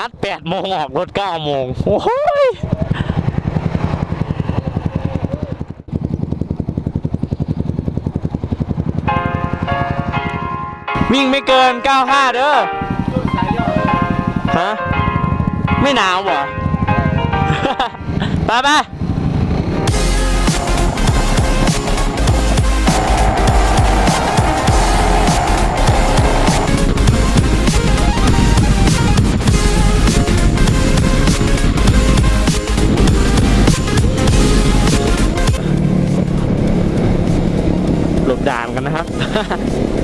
นัดแปดโมงออกรถเก้าโมงโอ้โยวิ่งไม่เกิน 95 เด้อ ฮะ ไม่หนาวเหรอ ไปไป กันนะครับ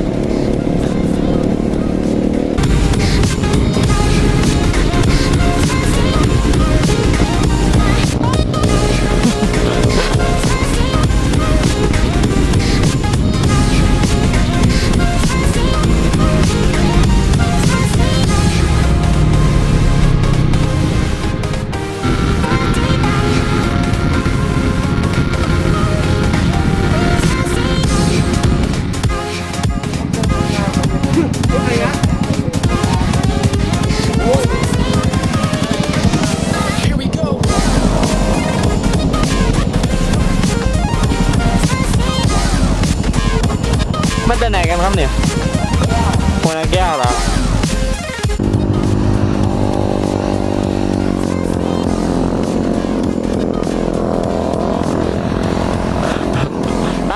กันครับเนี่ยหัวนาแก้วเหรอไป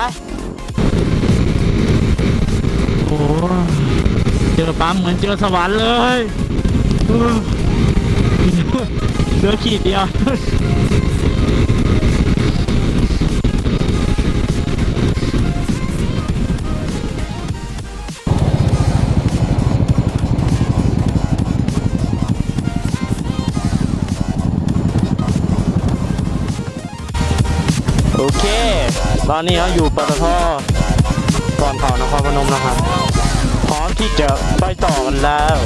เจอปั๊มเหมือนเจอสวรรค์เลยเออเหลือขีดเดียว อนนี้เราอยู่ปตทก่อนเขานครพนมนะครับ พร้อมที่จะไปต่อกันแล้ว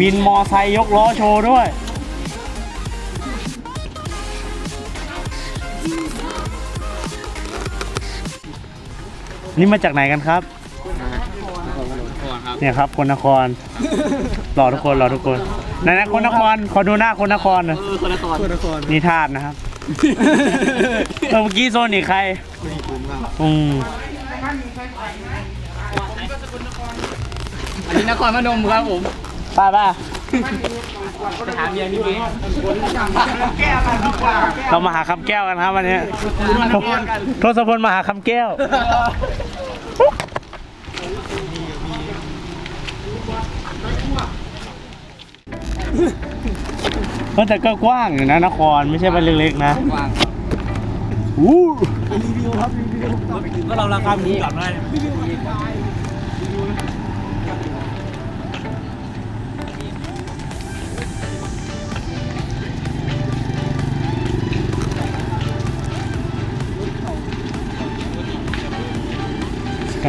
วินมอไซค์ยกล้อโชว์ด้วย นี่มาจากไหนกันครับ เนี่ยครับคนนครรอทุกคนรอทุกคนไหนนะคนนครขอดูหน้าคนนครหน่อยคนนครคนนครนี่ธาตุนะครับเออเมื่อกี้โซนนี่ใครอืมอันนี้นครพนมครับผม ป้าป้าไปถามเมียนี่เองเรามาหาคำแก้วกันครับวันนี้มันนครกันทศพลมาหาคำแก้วเออแต่ก็กว้างอยู่นะนครไม่ใช่บ้านเล็กๆนะวางอู้ก็เราราคาหมูกลับได้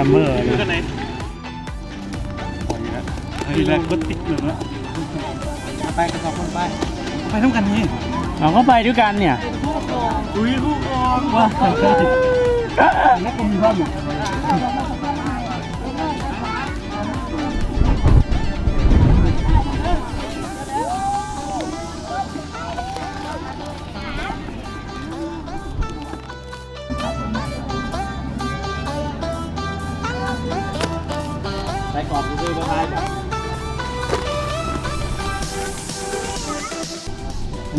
เมอร์คือนะกันไหนปล่อยแล้วเฮ้ยแรกก็ติดเลยนะไปกระสอบคนไป ไปทั้งกันนี่เราก็ไปด้วยกันเนี่ย อุ้ยลูกออมว่าแล้วก็มีบ้านอยู่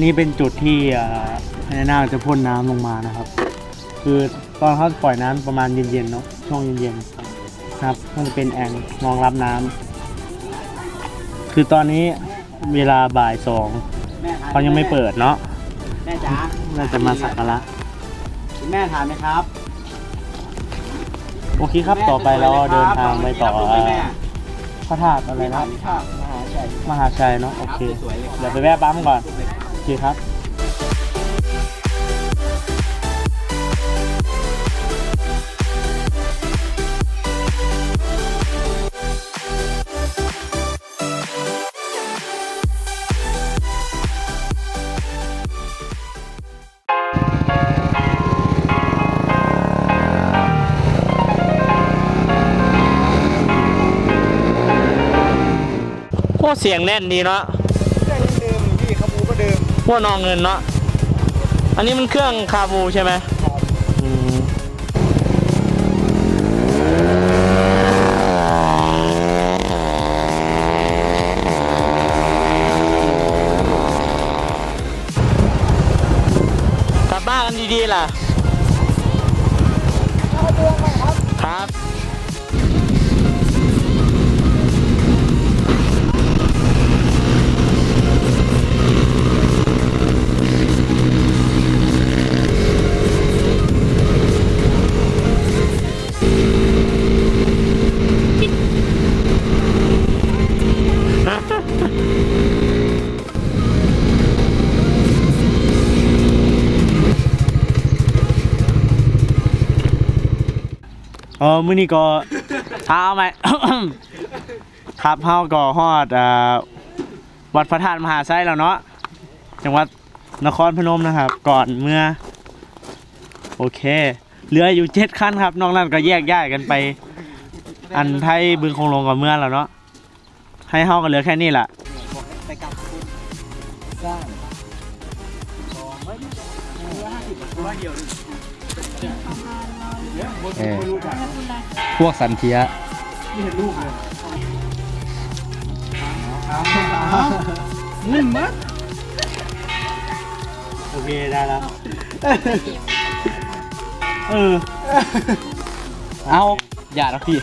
นนี้เป็นจุดที่อ่าพญานาคจะพ่นน้ำลงมานะครับ คือตอนเขาปล่อยน้ำประมาณเย็นๆเนาะช่วงเย็นๆนะครับมันจะเป็นแอ่งรองรับน้ำคือตอนนี้เวลาบ่ายสองแม่ทานเขายังไม่เปิดเนาะแม่จ๋าน่าจะมาสักการะคุณแม่ทานไหมครับโอเคครับต่อไปเราเดินทางไปต่อแม่พระธาตุอะไรนะครับมหาชัยมหาชัยเนาะโอเคสวยๆเลยเดี๋ยวไปแวะปั๊มก่อนโอเคครับพวกเสียงแน่นดีเนาะ วกนองเงินเนาะ อันนี้มันเครื่องคาบูใช่ไหมอืมกลับบ้านกันดีๆล่ะ เออมื้อนี้ก็เท้าไหม ครับเฮาก็ฮอดอ่าวัดพระธาตุมหาไซแล้วเนาะจังหวัดนครพนมนะครับ ก่อนเมื่อ โอเคเหลืออยู่เจ็ดขั้นครับนอกนั้นก็แยกย้ายกันไป อันไทยบึงคงลงกับเมื่อแล้วเนาะให้เฮาก็เหลือแค่นี้แหละไปกับคุณสร้างสองไว้ร้อยห้าสิบร้อยเดียว เออพวกสันเทียเงินมั้งโอเค ได้แล้ว เออ เอาอย่านะพี่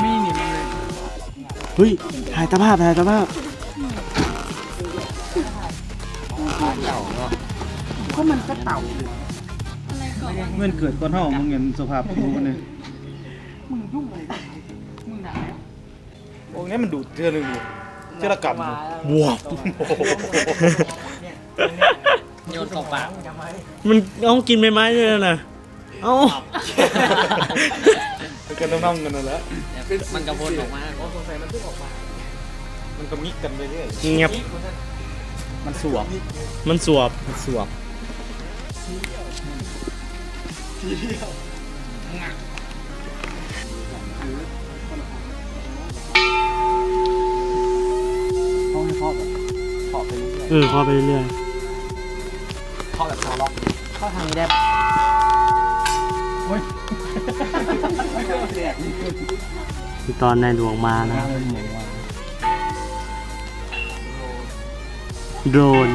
ไม่หนีมันเลยเฮ้ยถ่ายตาภาพถ่ายตาภาพก็มันก็เต่า เงินเกิดก่อนเท่ามึงเงินสภาพรู้กันเลยมึงยุ่งอะไรมึงด่าโอ้ยมันดูดเจอหนึ่งเลยเจอละกับว้าวโยนเข้าปากมันเอากินใบไม้ด้วยนะเอ้ากันน้ำๆกันนั่นแหละมันกระวนออกมามันก็มิกกันไปเรื่อยเงียบมันสวบ มันสวบ มันสวบ เขาให้ครอบแบบขอบไปเรื่อยเออเข้าไปเรื่อยๆครอบแบบคอล็อกเข้าทางนี้ได้ปะคือตอนในหลวงมานะโดรน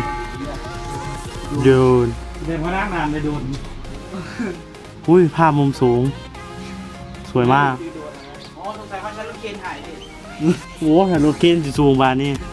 โดรน เดินมานั่งนานเลยโดน อุ้ยภาพมุมสูง สวยมากอ๋อสงสัยว่าใช้รถเคนถ่ายดิ โอ้แต่รถเคนสิสูงบานนี่เ